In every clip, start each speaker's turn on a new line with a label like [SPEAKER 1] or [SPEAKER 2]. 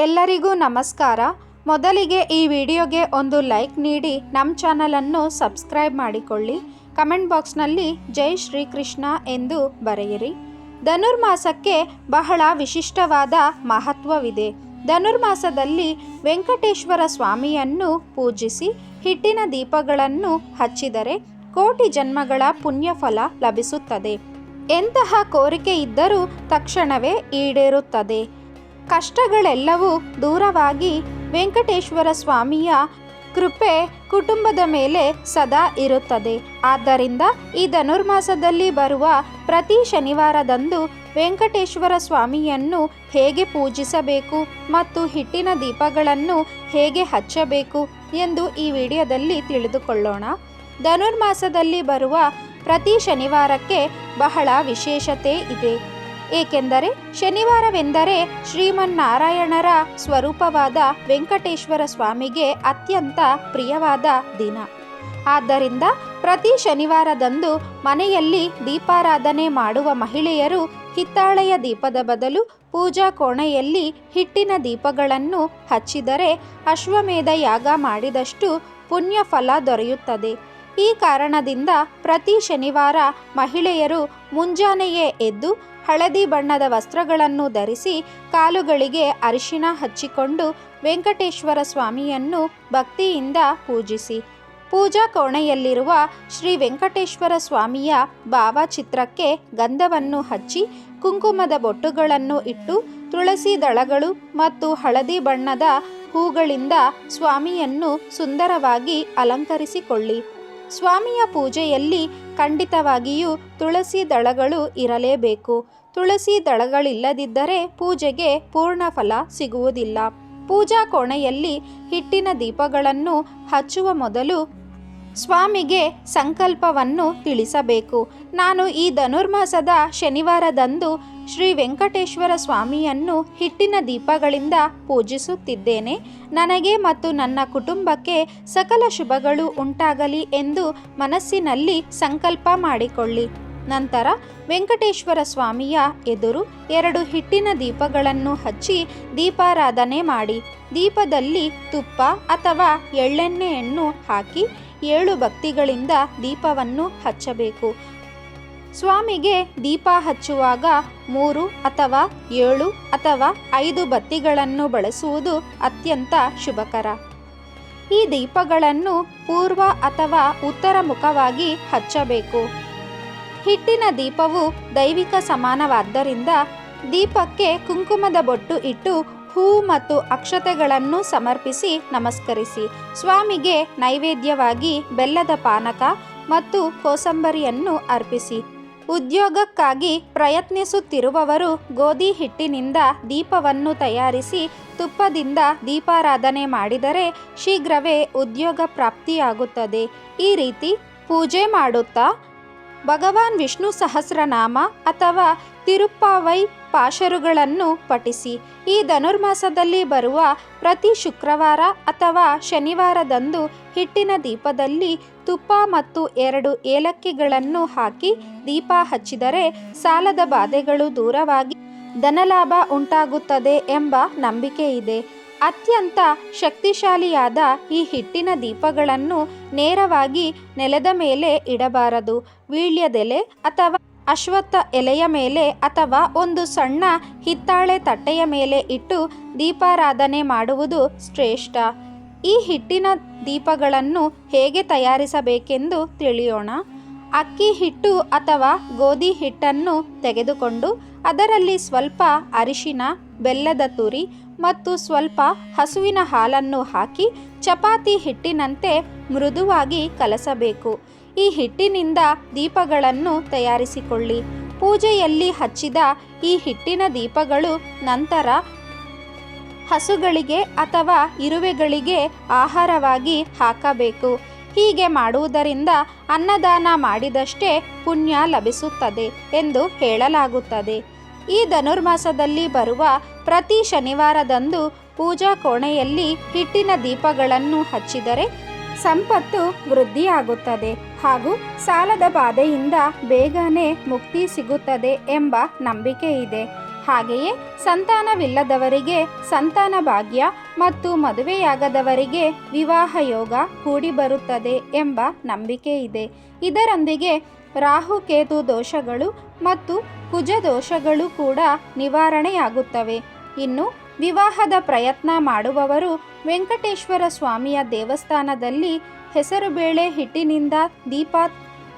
[SPEAKER 1] ಎಲ್ಲರಿಗೂ ನಮಸ್ಕಾರ. ಮೊದಲಿಗೆ ಈ ವಿಡಿಯೋಗೆ ಒಂದು ಲೈಕ್ ನೀಡಿ ನಮ್ಮ ಚಾನಲನ್ನು ಸಬ್ಸ್ಕ್ರೈಬ್ ಮಾಡಿಕೊಳ್ಳಿ. ಕಮೆಂಟ್ ಬಾಕ್ಸ್ನಲ್ಲಿ ಜೈ ಶ್ರೀಕೃಷ್ಣ ಎಂದು ಬರೆಯಿರಿ. ಧನುರ್ಮಾಸಕ್ಕೆ ಬಹಳ ವಿಶಿಷ್ಟವಾದ ಮಹತ್ವವಿದೆ. ಧನುರ್ಮಾಸದಲ್ಲಿ ವೆಂಕಟೇಶ್ವರ ಸ್ವಾಮಿಯನ್ನು ಪೂಜಿಸಿ ಹಿಟ್ಟಿನ ದೀಪಗಳನ್ನು ಹಚ್ಚಿದರೆ ಕೋಟಿ ಜನ್ಮಗಳ ಪುಣ್ಯಫಲ ಲಭಿಸುತ್ತದೆ. ಎಂತಹ ಕೋರಿಕೆ ಇದ್ದರೂ ತಕ್ಷಣವೇ ಈಡೇರುತ್ತದೆ. ಕಷ್ಟಗಳೆಲ್ಲವೂ ದೂರವಾಗಿ ವೆಂಕಟೇಶ್ವರ ಸ್ವಾಮಿಯ ಕೃಪೆ ಕುಟುಂಬದ ಮೇಲೆ ಸದಾ ಇರುತ್ತದೆ. ಆದ್ದರಿಂದ ಈ ಧನುರ್ಮಾಸದಲ್ಲಿ ಬರುವ ಪ್ರತಿ ಶನಿವಾರದಂದು ವೆಂಕಟೇಶ್ವರ ಸ್ವಾಮಿಯನ್ನು ಹೇಗೆ ಪೂಜಿಸಬೇಕು ಮತ್ತು ಹಿಟ್ಟಿನ ದೀಪಗಳನ್ನು ಹೇಗೆ ಹಚ್ಚಬೇಕು ಎಂದು ಈ ವಿಡಿಯೋದಲ್ಲಿ ತಿಳಿದುಕೊಳ್ಳೋಣ. ಧನುರ್ಮಾಸದಲ್ಲಿ ಬರುವ ಪ್ರತಿ ಶನಿವಾರಕ್ಕೆ ಬಹಳ ವಿಶೇಷತೆ ಇದೆ. ಏಕೆಂದರೆ ಶನಿವಾರವೆಂದರೆ ಶ್ರೀಮನ್ನಾರಾಯಣರ ಸ್ವರೂಪವಾದ ವೆಂಕಟೇಶ್ವರ ಸ್ವಾಮಿಗೆ ಅತ್ಯಂತ ಪ್ರಿಯವಾದ ದಿನ. ಆದ್ದರಿಂದ ಪ್ರತಿ ಶನಿವಾರದಂದು ಮನೆಯಲ್ಲಿ ದೀಪಾರಾಧನೆ ಮಾಡುವ ಮಹಿಳೆಯರು ಹಿತ್ತಾಳೆಯ ದೀಪದ ಬದಲು ಪೂಜಾ ಕೋಣೆಯಲ್ಲಿ ಹಿಟ್ಟಿನ ದೀಪಗಳನ್ನು ಹಚ್ಚಿದರೆ ಅಶ್ವಮೇಧ ಯಾಗ ಮಾಡಿದಷ್ಟು ಪುಣ್ಯ ಫಲ ದೊರೆಯುತ್ತದೆ. ಈ ಕಾರಣದಿಂದ ಪ್ರತಿ ಶನಿವಾರ ಮಹಿಳೆಯರು ಮುಂಜಾನೆಯೇ ಎದ್ದು ಹಳದಿ ಬಣ್ಣದ ವಸ್ತ್ರಗಳನ್ನು ಧರಿಸಿ ಕಾಲುಗಳಿಗೆ ಅರಿಶಿಣ ಹಚ್ಚಿಕೊಂಡು ವೆಂಕಟೇಶ್ವರ ಸ್ವಾಮಿಯನ್ನು ಭಕ್ತಿಯಿಂದ ಪೂಜಿಸಿ. ಪೂಜಾ ಕೋಣೆಯಲ್ಲಿರುವ ಶ್ರೀ ವೆಂಕಟೇಶ್ವರ ಸ್ವಾಮಿಯ ಭಾವಚಿತ್ರಕ್ಕೆ ಗಂಧವನ್ನು ಹಚ್ಚಿ, ಕುಂಕುಮದ ಬೊಟ್ಟುಗಳನ್ನು ಇಟ್ಟು, ತುಳಸಿ ದಳಗಳು ಮತ್ತು ಹಳದಿ ಬಣ್ಣದ ಹೂಗಳಿಂದ ಸ್ವಾಮಿಯನ್ನು ಸುಂದರವಾಗಿ ಅಲಂಕರಿಸಿಕೊಳ್ಳಿ. ಸ್ವಾಮಿಯ ಪೂಜೆಯಲ್ಲಿ ಖಂಡಿತವಾಗಿಯೂ ತುಳಸಿ ದಳಗಳು ಇರಲೇಬೇಕು. ತುಳಸಿ ದಳಗಳಿಲ್ಲದಿದ್ದರೆ ಪೂಜೆಗೆ ಪೂರ್ಣ ಫಲ ಸಿಗುವುದಿಲ್ಲ. ಪೂಜಾ ಕೋಣೆಯಲ್ಲಿ ಹಿಟ್ಟಿನ ದೀಪಗಳನ್ನು ಹಚ್ಚುವ ಮೊದಲು ಸ್ವಾಮಿಗೆ ಸಂಕಲ್ಪವನ್ನು ತಿಳಿಸಬೇಕು. ನಾನು ಈ ಧನುರ್ಮಾಸದ ಶನಿವಾರದಂದು ಶ್ರೀ ವೆಂಕಟೇಶ್ವರ ಸ್ವಾಮಿಯನ್ನು ಹಿಟ್ಟಿನ ದೀಪಗಳಿಂದ ಪೂಜಿಸುತ್ತಿದ್ದೇನೆ. ನನಗೆ ಮತ್ತು ನನ್ನ ಕುಟುಂಬಕ್ಕೆ ಸಕಲ ಶುಭಗಳು ಉಂಟಾಗಲಿ ಎಂದು ಮನಸ್ಸಿನಲ್ಲಿ ಸಂಕಲ್ಪ ಮಾಡಿಕೊಳ್ಳಿ. ನಂತರ ವೆಂಕಟೇಶ್ವರ ಸ್ವಾಮಿಯ ಎದುರು ಎರಡು ಹಿಟ್ಟಿನ ದೀಪಗಳನ್ನು ಹಚ್ಚಿ ದೀಪಾರಾಧನೆ ಮಾಡಿ. ದೀಪದಲ್ಲಿ ತುಪ್ಪ ಅಥವಾ ಎಳ್ಳೆಣ್ಣೆಯನ್ನು ಹಾಕಿ ಏಳು ಭಕ್ತಿಗಳಿಂದ ದೀಪವನ್ನು ಹಚ್ಚಬೇಕು. ಸ್ವಾಮಿಗೆ ದೀಪ ಹಚ್ಚುವಾಗ ಮೂರು ಅಥವಾ ಏಳು ಅಥವಾ ಐದು ಬತ್ತಿಗಳನ್ನು ಬಳಸುವುದು ಅತ್ಯಂತ ಶುಭಕರ. ಈ ದೀಪಗಳನ್ನು ಪೂರ್ವ ಅಥವಾ ಉತ್ತರ ಮುಖವಾಗಿ ಹಚ್ಚಬೇಕು. ಹಿಟ್ಟಿನ ದೀಪವು ದೈವಿಕ ಸಮಾನವಾದ್ದರಿಂದ ದೀಪಕ್ಕೆ ಕುಂಕುಮದ ಬೊಟ್ಟು ಇಟ್ಟು ಹೂ ಮತ್ತು ಅಕ್ಷತೆಗಳನ್ನು ಸಮರ್ಪಿಸಿ ನಮಸ್ಕರಿಸಿ. ಸ್ವಾಮಿಗೆ ನೈವೇದ್ಯವಾಗಿ ಬೆಲ್ಲದ ಪಾನಕ ಮತ್ತು ಕೋಸಂಬರಿಯನ್ನು ಅರ್ಪಿಸಿ. ಉದ್ಯೋಗಕ್ಕಾಗಿ ಪ್ರಯತ್ನಿಸುತ್ತಿರುವವರು ಗೋಧಿ ಹಿಟ್ಟಿನಿಂದ ದೀಪವನ್ನು ತಯಾರಿಸಿ ತುಪ್ಪದಿಂದ ದೀಪಾರಾಧನೆ ಮಾಡಿದರೆ ಶೀಘ್ರವೇ ಉದ್ಯೋಗ ಪ್ರಾಪ್ತಿಯಾಗುತ್ತದೆ. ಈ ರೀತಿ ಪೂಜೆ ಮಾಡುತ್ತಾ ಭಗವಾನ್ ವಿಷ್ಣು ಸಹಸ್ರನಾಮ ಅಥವಾ ತಿರುಪ್ಪಾವೈ ಪಾಶರುಗಳನ್ನು ಪಠಿಸಿ. ಈ ಧನುರ್ಮಾಸದಲ್ಲಿ ಬರುವ ಪ್ರತಿ ಶುಕ್ರವಾರ ಅಥವಾ ಶನಿವಾರದಂದು ಹಿಟ್ಟಿನ ದೀಪದಲ್ಲಿ ತುಪ್ಪ ಮತ್ತು ಎರಡು ಏಲಕ್ಕಿಗಳನ್ನು ಹಾಕಿ ದೀಪ ಹಚ್ಚಿದರೆ ಸಾಲದ ಬಾಧೆಗಳು ದೂರವಾಗಿ ಧನಲಾಭ ಉಂಟಾಗುತ್ತದೆ ಎಂಬ ನಂಬಿಕೆ ಇದೆ. ಅತ್ಯಂತ ಶಕ್ತಿಶಾಲಿಯಾದ ಈ ಹಿಟ್ಟಿನ ದೀಪಗಳನ್ನು ನೇರವಾಗಿ ನೆಲದ ಮೇಲೆ ಇಡಬಾರದು. ವೀಳ್ಯದೆಲೆ ಅಥವಾ ಅಶ್ವತ್ಥ ಎಲೆಯ ಮೇಲೆ ಅಥವಾ ಒಂದು ಸಣ್ಣ ಹಿತ್ತಾಳೆ ತಟ್ಟೆಯ ಮೇಲೆ ಇಟ್ಟು ದೀಪಾರಾಧನೆ ಮಾಡುವುದು ಶ್ರೇಷ್ಠ. ಈ ಹಿಟ್ಟಿನ ದೀಪಗಳನ್ನು ಹೇಗೆ ತಯಾರಿಸಬೇಕೆಂದು ತಿಳಿಯೋಣ. ಅಕ್ಕಿ ಹಿಟ್ಟು ಅಥವಾ ಗೋಧಿ ಹಿಟ್ಟನ್ನು ತೆಗೆದುಕೊಂಡು ಅದರಲ್ಲಿ ಸ್ವಲ್ಪ ಅರಿಶಿನ, ಬೆಲ್ಲದ ತುರಿ ಮತ್ತು ಸ್ವಲ್ಪ ಹಸುವಿನ ಹಾಲನ್ನು ಹಾಕಿ ಚಪಾತಿ ಹಿಟ್ಟಿನಂತೆ ಮೃದುವಾಗಿ ಕಲಸಬೇಕು. ಈ ಹಿಟ್ಟಿನಿಂದ ದೀಪಗಳನ್ನು ತಯಾರಿಸಿಕೊಳ್ಳಿ. ಪೂಜೆಯಲ್ಲಿ ಹಚ್ಚಿದ ಈ ಹಿಟ್ಟಿನ ದೀಪಗಳು ನಂತರ ಹಸುಗಳಿಗೆ ಅಥವಾ ಇರುವೆಗಳಿಗೆ ಆಹಾರವಾಗಿ ಹಾಕಬೇಕು. ಹೀಗೆ ಮಾಡುವುದರಿಂದ ಅನ್ನದಾನ ಮಾಡಿದಷ್ಟೇ ಪುಣ್ಯ ಲಭಿಸುತ್ತದೆ ಎಂದು ಹೇಳಲಾಗುತ್ತದೆ. ಈ ಧನುರ್ಮಾಸದಲ್ಲಿ ಬರುವ ಪ್ರತಿ ಶನಿವಾರದಂದು ಪೂಜಾ ಕೋಣೆಯಲ್ಲಿ ಹಿಟ್ಟಿನ ದೀಪಗಳನ್ನು ಹಚ್ಚಿದರೆ ಸಂಪತ್ತು ವೃದ್ಧಿಯಾಗುತ್ತದೆ ಹಾಗೂ ಸಾಲದ ಬಾಧೆಯಿಂದ ಬೇಗನೆ ಮುಕ್ತಿ ಸಿಗುತ್ತದೆ ಎಂಬ ನಂಬಿಕೆ ಇದೆ. ಹಾಗೆಯೇ ಸಂತಾನವಿಲ್ಲದವರಿಗೆ ಸಂತಾನ ಭಾಗ್ಯ ಮತ್ತು ಮದುವೆಯಾಗದವರಿಗೆ ವಿವಾಹ ಯೋಗ ಕೂಡಿ ಬರುತ್ತದೆ ಎಂಬ ನಂಬಿಕೆ ಇದೆ. ಇದರೊಂದಿಗೆ ರಾಹುಕೇತು ದೋಷಗಳು ಮತ್ತು ಕುಜ ದೋಷಗಳು ಕೂಡ ನಿವಾರಣೆಯಾಗುತ್ತವೆ. ಇನ್ನು ವಿವಾಹದ ಪ್ರಯತ್ನ ಮಾಡುವವರು ವೆಂಕಟೇಶ್ವರ ಸ್ವಾಮಿಯ ದೇವಸ್ಥಾನದಲ್ಲಿ ಹೆಸರುಬೇಳೆ ಹಿಟ್ಟಿನಿಂದ ದೀಪ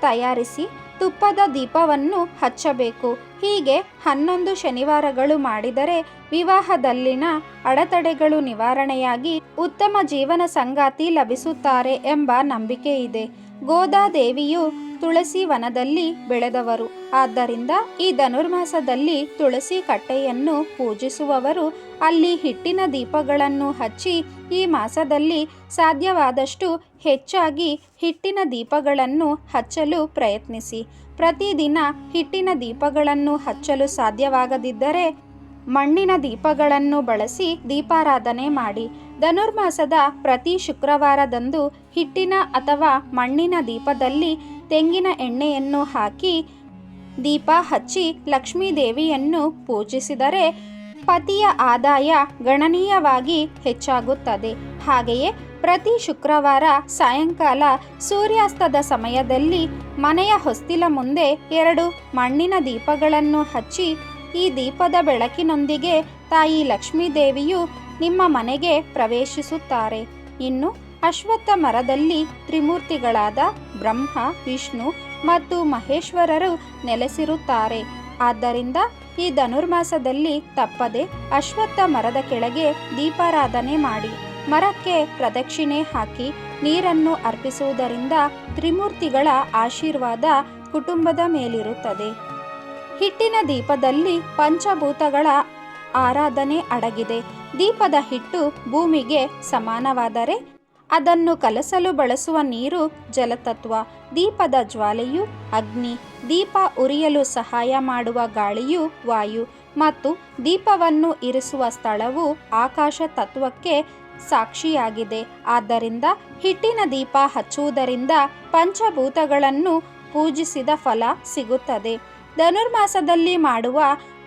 [SPEAKER 1] ತಯಾರಿಸಿ ತುಪ್ಪದ ದೀಪವನ್ನು ಹಚ್ಚಬೇಕು. ಹೀಗೆ ಹನ್ನೊಂದು ಶನಿವಾರಗಳು ಮಾಡಿದರೆ ವಿವಾಹದಲ್ಲಿನ ಅಡೆತಡೆಗಳು ನಿವಾರಣೆಯಾಗಿ ಉತ್ತಮ ಜೀವನ ಸಂಗಾತಿ ಲಭಿಸುತ್ತಾರೆ ಎಂಬ ನಂಬಿಕೆ ಇದೆ ಗೋದಾದೇವಿಯು ತುಳಸಿ ವನದಲ್ಲಿ ಬೆಳೆದವರು. ಆದ್ದರಿಂದ ಈ ಧನುರ್ಮಾಸದಲ್ಲಿ ತುಳಸಿ ಕಟ್ಟೆಯನ್ನು ಪೂಜಿಸುವವರು ಅಲ್ಲಿ ಹಿಟ್ಟಿನ ದೀಪಗಳನ್ನು ಹಚ್ಚಿ ಈ ಮಾಸದಲ್ಲಿ ಸಾಧ್ಯವಾದಷ್ಟು ಹೆಚ್ಚಾಗಿ ಹಿಟ್ಟಿನ ದೀಪಗಳನ್ನು ಹಚ್ಚಲು ಪ್ರಯತ್ನಿಸಿ. ಪ್ರತಿದಿನ ಹಿಟ್ಟಿನ ದೀಪಗಳನ್ನು ಹಚ್ಚಲು ಸಾಧ್ಯವಾಗದಿದ್ದರೆ ಮಣ್ಣಿನ ದೀಪಗಳನ್ನು ಬಳಸಿ ದೀಪಾರಾಧನೆ ಮಾಡಿ. ಧನುರ್ಮಾಸದ ಪ್ರತಿ ಶುಕ್ರವಾರದಂದು ಹಿಟ್ಟಿನ ಅಥವಾ ಮಣ್ಣಿನ ದೀಪದಲ್ಲಿ ತೆಂಗಿನ ಎಣ್ಣೆಯನ್ನು ಹಾಕಿ ದೀಪ ಹಚ್ಚಿ ಲಕ್ಷ್ಮೀ ದೇವಿಯನ್ನು ಪೂಜಿಸಿದರೆ ಪತಿಯ ಆದಾಯ ಗಣನೀಯವಾಗಿ ಹೆಚ್ಚಾಗುತ್ತದೆ. ಹಾಗೆಯೇ ಪ್ರತಿ ಶುಕ್ರವಾರ ಸಾಯಂಕಾಲ ಸೂರ್ಯಾಸ್ತದ ಸಮಯದಲ್ಲಿ ಮನೆಯ ಹೊಸ್ತಿಲ ಮುಂದೆ ಎರಡು ಮಣ್ಣಿನ ದೀಪಗಳನ್ನು ಹಚ್ಚಿ ಈ ದೀಪದ ಬೆಳಕಿನೊಂದಿಗೆ ತಾಯಿ ಲಕ್ಷ್ಮೀದೇವಿಯು ನಿಮ್ಮ ಮನೆಗೆ ಪ್ರವೇಶಿಸುತ್ತಾರೆ. ಇನ್ನು ಅಶ್ವತ್ಥ ಮರದಲ್ಲಿ ತ್ರಿಮೂರ್ತಿಗಳಾದ ಬ್ರಹ್ಮ, ವಿಷ್ಣು ಮತ್ತು ಮಹೇಶ್ವರರು ನೆಲೆಸಿರುತ್ತಾರೆ. ಆದ್ದರಿಂದ ಈ ಧನುರ್ಮಾಸದಲ್ಲಿ ತಪ್ಪದೆ ಅಶ್ವತ್ಥ ಮರದ ಕೆಳಗೆ ದೀಪಾರಾಧನೆ ಮಾಡಿ, ಮರಕ್ಕೆ ಪ್ರದಕ್ಷಿಣೆ ಹಾಕಿ, ನೀರನ್ನು ಅರ್ಪಿಸುವುದರಿಂದ ತ್ರಿಮೂರ್ತಿಗಳ ಆಶೀರ್ವಾದ ಕುಟುಂಬದ ಮೇಲಿರುತ್ತದೆ. ಹಿಟ್ಟಿನ ದೀಪದಲ್ಲಿ ಪಂಚಭೂತಗಳ ಆರಾಧನೆ ಅಡಗಿದೆ. ದೀಪದ ಹಿಟ್ಟು ಭೂಮಿಗೆ ಸಮಾನವಾದರೆ ಅದನ್ನು ಕಲಸಲು ಬಳಸುವ ನೀರು ಜಲತತ್ವ, ದೀಪದ ಜ್ವಾಲೆಯು ಅಗ್ನಿ, ದೀಪ ಉರಿಯಲು ಸಹಾಯ ಮಾಡುವ ಗಾಳಿಯು ವಾಯು ಮತ್ತು ದೀಪವನ್ನು ಇರಿಸುವ ಸ್ಥಳವು ಆಕಾಶ ತತ್ವಕ್ಕೆ ಸಾಕ್ಷಿಯಾಗಿದೆ. ಆದ್ದರಿಂದ ಹಿಟ್ಟಿನ ದೀಪ ಹಚ್ಚುವುದರಿಂದ ಪಂಚಭೂತಗಳನ್ನು ಪೂಜಿಸಿದ ಫಲ ಸಿಗುತ್ತದೆ. ಧನುರ್ಮಾಸದಲ್ಲಿ ಮಾಡುವ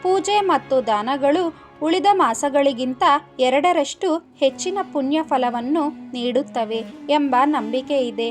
[SPEAKER 1] ಪೂಜೆ ಮತ್ತು ದಾನಗಳು ಉಳಿದ ಮಾಸಗಳಿಗಿಂತ ಎರಡರಷ್ಟು ಹೆಚ್ಚಿನ ಪುಣ್ಯ ಫಲವನ್ನು ನೀಡುತ್ತವೆ ಎಂಬ ನಂಬಿಕೆ ಇದೆ.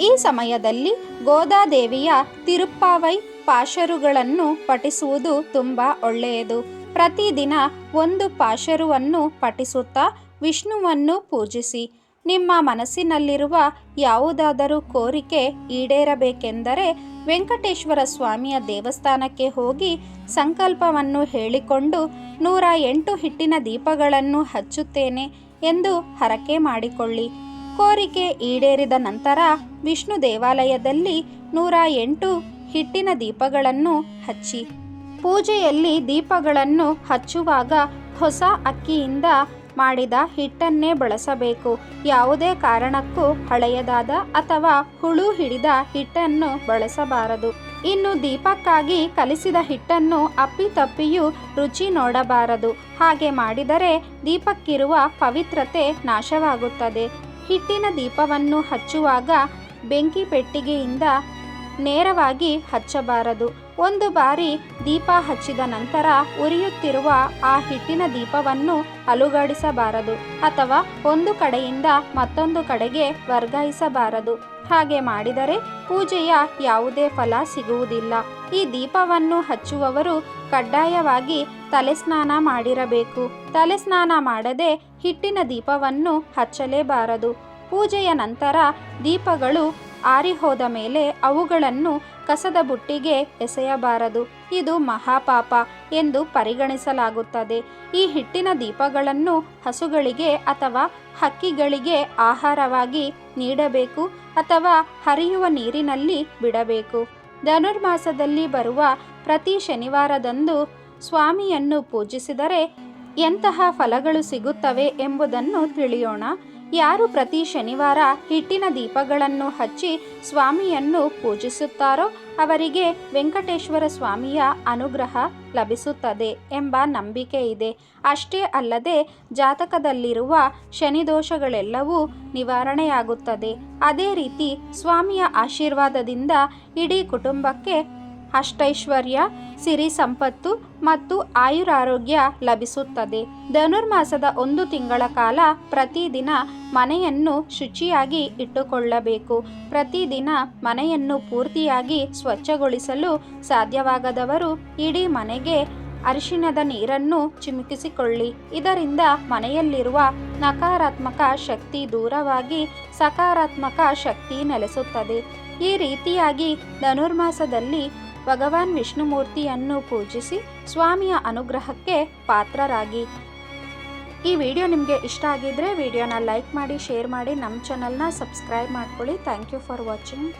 [SPEAKER 1] ಈ ಸಮಯದಲ್ಲಿ ಗೋದಾದೇವಿಯ ತಿರುಪ್ಪಾವೈ ಪಾಶರುಗಳನ್ನು ಪಠಿಸುವುದು ತುಂಬ ಒಳ್ಳೆಯದು. ಪ್ರತಿದಿನ ಒಂದು ಪಾಶರುವನ್ನು ಪಠಿಸುತ್ತಾ ವಿಷ್ಣುವನ್ನು ಪೂಜಿಸಿ. ನಿಮ್ಮ ಮನಸ್ಸಿನಲ್ಲಿರುವ ಯಾವುದಾದರೂ ಕೋರಿಕೆ ಈಡೇರಬೇಕೆಂದರೆ ವೆಂಕಟೇಶ್ವರ ಸ್ವಾಮಿಯ ದೇವಸ್ಥಾನಕ್ಕೆ ಹೋಗಿ ಸಂಕಲ್ಪವನ್ನು ಹೇಳಿಕೊಂಡು, ನೂರ ಎಂಟು ಹಿಟ್ಟಿನ ದೀಪಗಳನ್ನು ಹಚ್ಚುತ್ತೇನೆ ಎಂದು ಹರಕೆ ಮಾಡಿಕೊಳ್ಳಿ. ಕೋರಿಕೆ ಈಡೇರಿದ ನಂತರ ವಿಷ್ಣು ದೇವಾಲಯದಲ್ಲಿ ನೂರ ಎಂಟು ಹಿಟ್ಟಿನ ದೀಪಗಳನ್ನು ಹಚ್ಚಿ. ಪೂಜೆಯಲ್ಲಿ ದೀಪಗಳನ್ನು ಹಚ್ಚುವಾಗ ಹೊಸ ಅಕ್ಕಿಯಿಂದ ಮಾಡಿದ ಹಿಟ್ಟನ್ನೇ ಬಳಸಬೇಕು. ಯಾವುದೇ ಕಾರಣಕ್ಕೂ ಹಳೆಯದಾದ ಅಥವಾ ಹುಳು ಹಿಡಿದ ಹಿಟ್ಟನ್ನು ಬಳಸಬಾರದು. ಇನ್ನು ದೀಪಕ್ಕಾಗಿ ಕಲಿಸಿದ ಹಿಟ್ಟನ್ನು ಅಪ್ಪಿತಪ್ಪಿಯೂ ರುಚಿ ನೋಡಬಾರದು. ಹಾಗೆ ಮಾಡಿದರೆ ದೀಪಕ್ಕಿರುವ ಪವಿತ್ರತೆ ನಾಶವಾಗುತ್ತದೆ. ಹಿಟ್ಟಿನ ದೀಪವನ್ನು ಹಚ್ಚುವಾಗ ಬೆಂಕಿ ಪೆಟ್ಟಿಗೆಯಿಂದ ನೇರವಾಗಿ ಹಚ್ಚಬಾರದು. ಒಂದು ಬಾರಿ ದೀಪ ಹಚ್ಚಿದ ನಂತರ ಉರಿಯುತ್ತಿರುವ ಆ ಹಿಟ್ಟಿನ ದೀಪವನ್ನು ಅಲುಗಾಡಿಸಬಾರದು ಅಥವಾ ಒಂದು ಕಡೆಯಿಂದ ಮತ್ತೊಂದು ಕಡೆಗೆ ವರ್ಗಾಯಿಸಬಾರದು. ಹಾಗೆ ಮಾಡಿದರೆ ಪೂಜೆಯ ಯಾವುದೇ ಫಲ ಸಿಗುವುದಿಲ್ಲ. ಈ ದೀಪವನ್ನು ಹಚ್ಚುವವರು ಕಡ್ಡಾಯವಾಗಿ ತಲೆಸ್ನಾನ ಮಾಡಿರಬೇಕು. ತಲೆಸ್ನಾನ ಮಾಡದೆ ಹಿಟ್ಟಿನ ದೀಪವನ್ನು ಹಚ್ಚಲೇಬಾರದು. ಪೂಜೆಯ ನಂತರ ದೀಪಗಳು ಆರಿಹೋದ ಮೇಲೆ ಅವುಗಳನ್ನು ಕಸದ ಬುಟ್ಟಿಗೆ ಎಸೆಯಬಾರದು. ಇದು ಮಹಾಪಾಪ ಎಂದು ಪರಿಗಣಿಸಲಾಗುತ್ತದೆ. ಈ ಹಿಟ್ಟಿನ ದೀಪಗಳನ್ನು ಹಸುಗಳಿಗೆ ಅಥವಾ ಹಕ್ಕಿಗಳಿಗೆ ಆಹಾರವಾಗಿ ನೀಡಬೇಕು ಅಥವಾ ಹರಿಯುವ ನೀರಿನಲ್ಲಿ ಬಿಡಬೇಕು. ಧನುರ್ಮಾಸದಲ್ಲಿ ಬರುವ ಪ್ರತಿ ಶನಿವಾರದಂದು ಸ್ವಾಮಿಯನ್ನು ಪೂಜಿಸಿದರೆ ಎಂತಹ ಫಲಗಳು ಸಿಗುತ್ತವೆ ಎಂಬುದನ್ನು ತಿಳಿಯೋಣ. ಯಾರು ಪ್ರತಿ ಶನಿವಾರ ಹಿಟ್ಟಿನ ದೀಪಗಳನ್ನು ಹಚ್ಚಿ ಸ್ವಾಮಿಯನ್ನು ಪೂಜಿಸುತ್ತಾರೋ ಅವರಿಗೆ ವೆಂಕಟೇಶ್ವರ ಸ್ವಾಮಿಯ ಅನುಗ್ರಹ ಲಭಿಸುತ್ತದೆ ಎಂಬ ನಂಬಿಕೆ ಇದೆ. ಅಷ್ಟೇ ಅಲ್ಲದೆ ಜಾತಕದಲ್ಲಿರುವ ಶನಿದೋಷಗಳೆಲ್ಲವೂ ನಿವಾರಣೆಯಾಗುತ್ತದೆ. ಅದೇ ರೀತಿ ಸ್ವಾಮಿಯ ಆಶೀರ್ವಾದದಿಂದ ಇಡೀ ಕುಟುಂಬಕ್ಕೆ ಅಷ್ಟೈಶ್ವರ್ಯ, ಸಿರಿ ಸಂಪತ್ತು ಮತ್ತು ಆಯುರಾರೋಗ್ಯ ಲಭಿಸುತ್ತದೆ. ಧನುರ್ಮಾಸದ ಒಂದು ತಿಂಗಳ ಕಾಲ ಪ್ರತಿದಿನ ಮನೆಯನ್ನು ಶುಚಿಯಾಗಿ ಇಟ್ಟುಕೊಳ್ಳಬೇಕು. ಪ್ರತಿದಿನ ಮನೆಯನ್ನು ಪೂರ್ತಿಯಾಗಿ ಸ್ವಚ್ಛಗೊಳಿಸಲು ಸಾಧ್ಯವಾಗದವರು ಇಡೀ ಮನೆಗೆ ಅರಿಶಿಣದ ನೀರನ್ನು ಚಿಮುಕಿಸಿಕೊಳ್ಳಿ. ಇದರಿಂದ ಮನೆಯಲ್ಲಿರುವ ನಕಾರಾತ್ಮಕ ಶಕ್ತಿ ದೂರವಾಗಿ ಸಕಾರಾತ್ಮಕ ಶಕ್ತಿ ನೆಲೆಸುತ್ತದೆ. ಈ ರೀತಿಯಾಗಿ ಧನುರ್ಮಾಸದಲ್ಲಿ ಭಗವಾನ್ ವಿಷ್ಣುಮೂರ್ತಿಯನ್ನು ಪೂಜಿಸಿ ಸ್ವಾಮಿಯ ಅನುಗ್ರಹಕ್ಕೆ ಪಾತ್ರರಾಗಿ. ಈ ವಿಡಿಯೋ ನಿಮಗೆ ಇಷ್ಟ ಆಗಿದ್ದರೆ ವಿಡಿಯೋನ ಲೈಕ್ ಮಾಡಿ, ಶೇರ್ ಮಾಡಿ, ನಮ್ಮ ಚಾನಲ್ನ ಸಬ್ಸ್ಕ್ರೈಬ್ ಮಾಡ್ಕೊಳ್ಳಿ. Thank you for watching.